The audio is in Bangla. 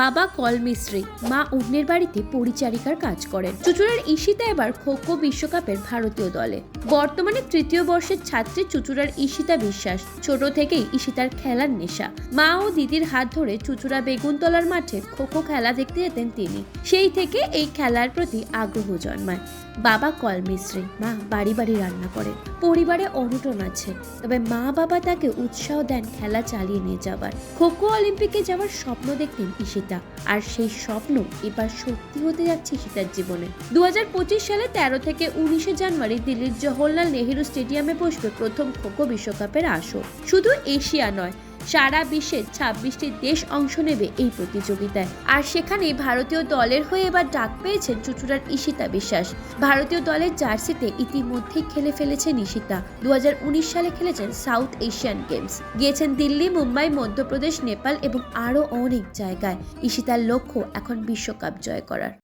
বাবা কল মিস্ত্রি মা অন্যের বাড়িতে পরিচারিকার কাজ করেন। চুচুড়ার ঈশিতা এবার খো খো বিশ্বকাপের ভারতীয় দলে। বর্তমানে তৃতীয় বর্ষের ছাত্রী চুচুড়ার ঈশিতা বিশ্বাস, ছোট থেকেই ঈশিতার খেলার নেশা। মা ও দিদির হাত ধরে চুচুড়া বেগুনতলার মাঠে খো খো খেলা দেখতে যেতেন তিনি। সেই থেকে এই খেলার প্রতি আগ্রহ জন্মায়। বাবা কল মিস্ত্রি মা বাড়ি বাড়ি রান্না করে পরিবারে অনটন আছে, তবে মা বাবা তাকে উৎসাহ দেন খেলা চালিয়ে নিয়ে যাবার। খোখো অলিম্পিকে যাওয়ার স্বপ্ন দেখতেন ঈশিতা। আর সেই স্বপ্ন এবার সত্যি হতে যাচ্ছে সীতার জীবনে। দু হাজার পঁচিশ সালে তেরো থেকে উনিশে জানুয়ারি দিল্লির জওহরলাল নেহেরু স্টেডিয়ামে বসবে প্রথম খোখো বিশ্বকাপের আসর। শুধু এশিয়া নয় সারা বিশ্বের ছাব্বিশটি দেশ অংশ নেবে এই প্রতিযোগিতায়। আর সেখানে ভারতীয় দলের হয়ে এবার ডাক পেয়েছেন চুচুড়ার ঈশিতা বিশ্বাস। ভারতীয় দলের জার্সিতে ইতিমধ্যেই খেলে ফেলেছেন ঈশিতা দু হাজার উনিশ সালে খেলেছেন সাউথ এশিয়ান গেমস। গিয়েছেন দিল্লি, মুম্বাই, মধ্যপ্রদেশ, নেপাল এবং আরও অনেক জায়গায়। ঈশিতার লক্ষ্য এখন বিশ্বকাপ জয় করার।